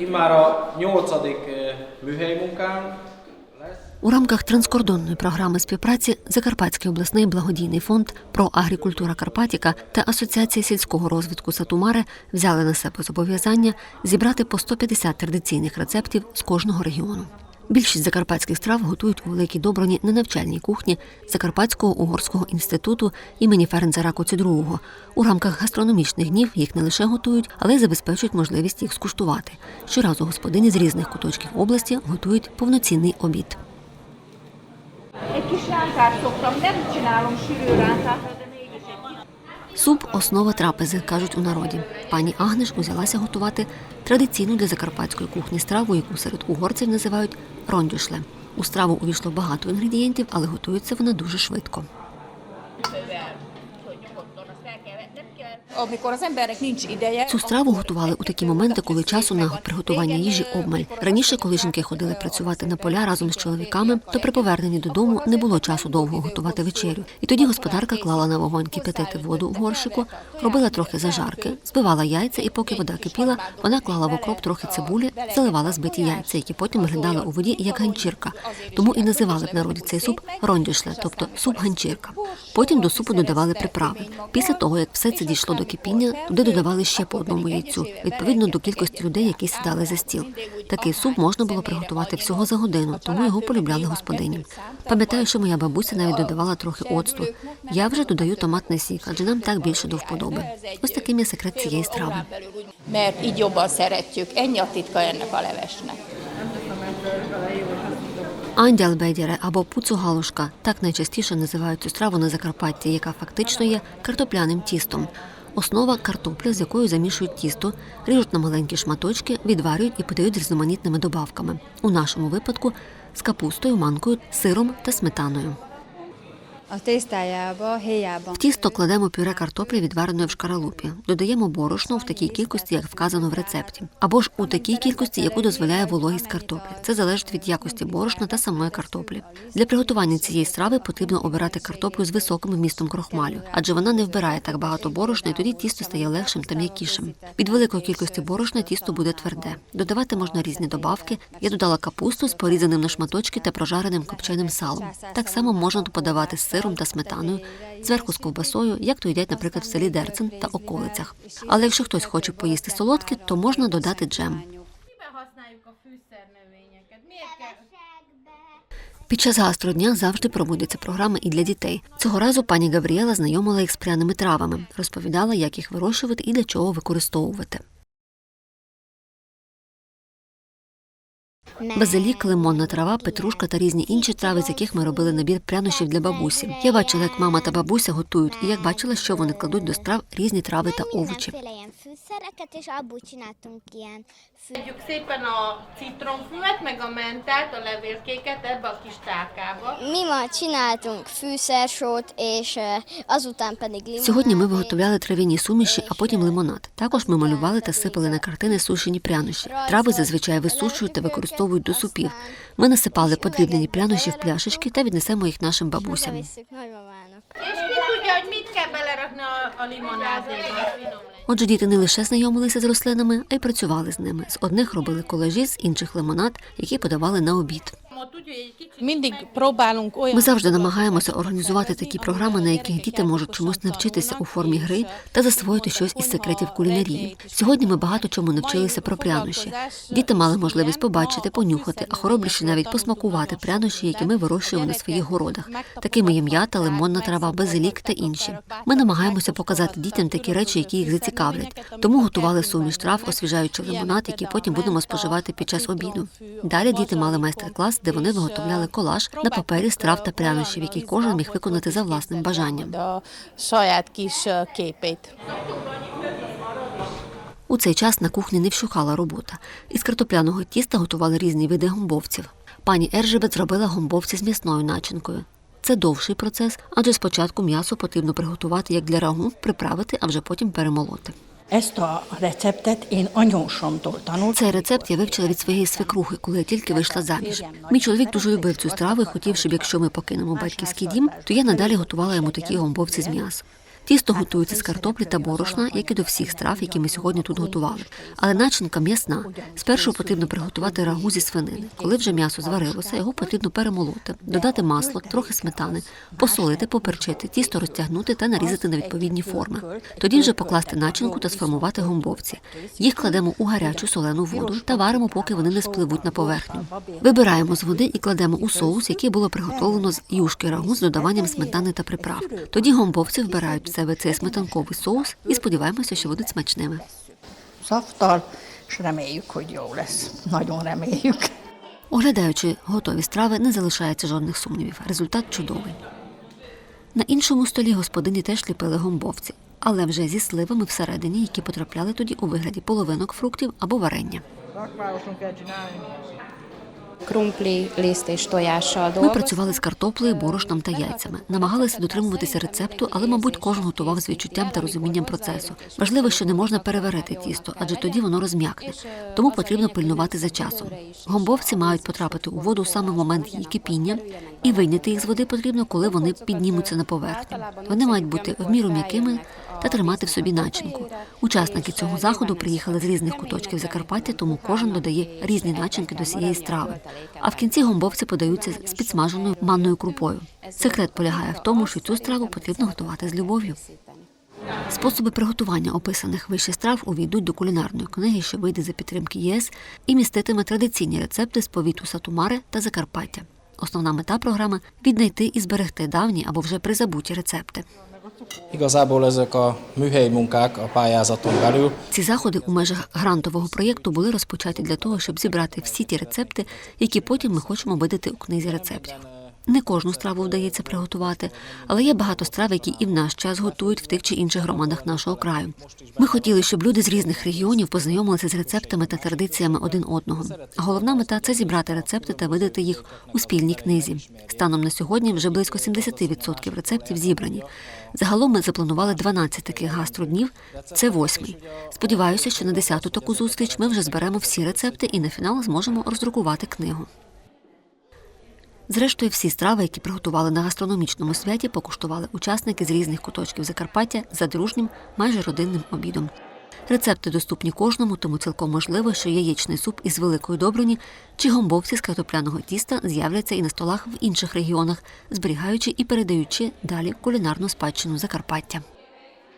Immár a nyolcadik műhelymunkánk. У рамках транскордонної програми співпраці Закарпатський обласний благодійний фонд про агрікультура Карпатіка та Асоціація сільського розвитку Сатумари взяли на себе зобов'язання зібрати по 150 традиційних рецептів з кожного регіону. Більшість закарпатських страв готують у Великій Доброні на навчальній кухні Закарпатського угорського інституту імені Ференца Ракоці II. У рамках гастрономічних днів їх не лише готують, але й забезпечують можливість їх скуштувати. Щоразу господині з різних куточків області готують повноцінний обід. Суп основа трапези, кажуть у народі. Пані Агнеш узялася готувати традиційну для закарпатської кухні страву, яку серед угорців називають рондюшле. У страву увійшло багато інгредієнтів, але готується вона дуже швидко. Цю страву готували у такі моменти, коли часу на приготування їжі обмаль. Раніше, коли жінки ходили працювати на поля разом з чоловіками, то при поверненні додому не було часу довго готувати вечерю. І тоді господарка клала на вогонь кипятити воду в горщику, робила трохи зажарки, збивала яйця, і поки вода кипіла, вона клала в окроп трохи цибулі, заливала збиті яйця, які потім виглядали у воді як ганчірка. Тому і називали в народі цей суп рондюшле, тобто суп ганчірка. Потім до супу додавали приправи. Після того, як все це дійшло до кипіння, туди додавали ще по одному яйцю, відповідно до кількості людей, які сідали за стіл. Такий суп можна було приготувати всього за годину, тому його полюбляли господині. Пам'ятаю, що моя бабуся навіть додавала трохи оцту. Я вже додаю томатний сік, адже нам так більше до вподоби. Ось таким є секрет цієї страви. Андялбедєре або пуцугалушка так найчастіше називають цю страву на Закарпатті, яка фактично є картопляним тістом. Основа картопля, з якою замішують тісто, ріжуть на маленькі шматочки, відварюють і подають різноманітними добавками. У нашому випадку з капустою, манкою, сиром та сметаною. В тісто кладемо пюре картоплі, відвареної в шкаралупі. Додаємо борошно в такій кількості, як вказано в рецепті, або ж у такій кількості, яку дозволяє вологість картоплі. Це залежить від якості борошна та самої картоплі. Для приготування цієї страви потрібно обирати картоплю з високим вмістом крохмалю, адже вона не вбирає так багато борошна, і тоді тісто стає легшим та м'якішим. Від великої кількості борошна тісто буде тверде. Додавати можна різні добавки. Я додала капусту з порізаним на шматочки та прожареним копченим салом. Так само можна подавати з сиром та сметаною, зверху з ковбасою, як то їдять, наприклад, в селі Дерцен та околицях. Але якщо хтось хоче поїсти солодке, то можна додати джем. Під час гастродня завжди проводяться програми і для дітей. Цього разу пані Гавріела знайомила їх з пряними травами, розповідала, як їх вирощувати і для чого використовувати. Базилік, лимонна трава, петрушка та різні інші трави, з яких ми робили набір прянощів для бабусі. Я бачила, як мама та бабуся готують, і як бачила, що вони кладуть до страв різні трави та овочі. Fűszereket, és abból csináltunk ilyen fű... Tegyük szépen a citromfüvet, meg a mentát, a levélkéket ebbe a kis tálkába. Mi ma csináltunk fűszersót, és azután pedig limonádét. Сьогодні ми виготовляли трав'яні суміші, а потім лимонад. Також ми малювали та сипали на картини сушені прянощі. Трави зазвичай висушують та використовують до супів. Ми насипали подрібнені прянощі в пляшечки та віднесемо їх нашим бабусям. És ki tudja, hogy mit kell belerakni a, a limonádéba. Отже, діти не лише знайомилися з рослинами, а й працювали з ними. З одних робили колежі, з інших лимонад, які подавали на обід. Ми завжди намагаємося організувати такі програми, на яких діти можуть чомусь навчитися у формі гри та засвоїти щось із секретів кулінарії. Сьогодні ми багато чому навчилися про прянощі. Діти мали можливість побачити, понюхати, а хоробріші навіть посмакувати прянощі, які ми вирощуємо на своїх городах. Такими є м'ята, лимонна трава, базилік та інші. Ми намагаємося показати дітям такі речі, які їх зацікавлять. Тому готували суміш трав, освіжаючи лимонад, який потім будемо споживати під час обіду. Далі діти мали майстер-клас, де вони виготовляли колаж на папері страв та прянощів, який кожен міг виконати за власним бажанням. У цей час на кухні не вщухала робота. Із картопляного тіста готували різні види гомбовців. Пані Ержебет зробила гомбовці з м'ясною начинкою. Це довший процес, адже спочатку м'ясо потрібно приготувати як для рагу, приправити, а вже потім перемолоти. Ezt a receptet én anyósomtól tanultam. Цей рецепт я вивчила від своєї свекрухи, коли я тільки вийшла заміж. Мій чоловік дуже любив цю страву і хотів, щоб якщо ми покинемо батьківський дім, то я надалі готувала йому такі гомбовці з м'яса. Тісто готується з картоплі та борошна, як і до всіх страв, які ми сьогодні тут готували. Але начинка м'ясна. Спершу потрібно приготувати рагу зі свинини. Коли вже м'ясо зварилося, його потрібно перемолоти, додати масло, трохи сметани, посолити, поперчити, тісто розтягнути та нарізати на відповідні форми. Тоді вже покласти начинку та сформувати гомбовці. Їх кладемо у гарячу солену воду та варимо, поки вони не спливуть на поверхню. Вибираємо з води і кладемо у соус, який було приготовлено з юшки рагу з додаванням сметани та приправ. Тоді гомбовці вбирають себе цей сметанковий соус і сподіваємося, що будуть смачними. Szaftal, és reméljük, hogy jó lesz. Nagyon reméljük. Оглядаючи готові страви, не залишається жодних сумнівів. Результат чудовий. На іншому столі господині теж ліпили гомбовці, але вже зі сливами всередині, які потрапляли тоді у вигляді половинок фруктів або варення. Liszt és tojással Ми працювали з картоплею, борошном та яйцями. Намагалися дотримуватися рецепту, але, мабуть, кожен готував з відчуттям та розумінням процесу. Важливо, що не можна переварити тісто, адже тоді воно розм'якне. Тому потрібно пильнувати за часом. Гомбовці мають потрапити у воду саме в момент її кипіння, і вийняти їх з води потрібно, коли вони піднімуться на поверхню. Вони мають бути в міру м'якими та тримати в собі начинку. Учасники цього заходу приїхали з різних куточків Закарпаття, тому кожен додає різні начинки до цієї страви. А в кінці гомбовці подаються з підсмаженою манною крупою. Секрет полягає в тому, що цю страву потрібно готувати з любов'ю. Способи приготування описаних вище страв увійдуть до кулінарної книги, що вийде за підтримки ЄС, і міститиме традиційні рецепти з повіту Сатумари та Закарпаття. Основна мета програми віднайти і зберегти давні або вже призабуті рецепти. Igazából ezek a műhelyi munkák a pályázaton belül Ці заходи у межах грантового проєкту були розпочаті для того, щоб зібрати всі ті рецепти, які потім ми хочемо видати у книзі рецептів. Не кожну страву вдається приготувати, але є багато страв, які і в наш час готують в тих чи інших громадах нашого краю. Ми хотіли, щоб люди з різних регіонів познайомилися з рецептами та традиціями один одного. Головна мета це зібрати рецепти та видати їх у спільній книзі. Станом на сьогодні вже близько 70% рецептів зібрані. Загалом ми запланували 12 таких гастроднів. Це восьмий. Сподіваюся, що на 10-ту таку зустріч ми вже зберемо всі рецепти і на фінал зможемо роздрукувати книгу. Зрештою, всі страви, які приготували на гастрономічному святі, покуштували учасники з різних куточків Закарпаття за дружнім, майже родинним обідом. Рецепти доступні кожному, тому цілком можливо, що яєчний суп із великої добрині чи гомбовці з картопляного тіста з'являться і на столах в інших регіонах, зберігаючи і передаючи далі кулінарну спадщину Закарпаття.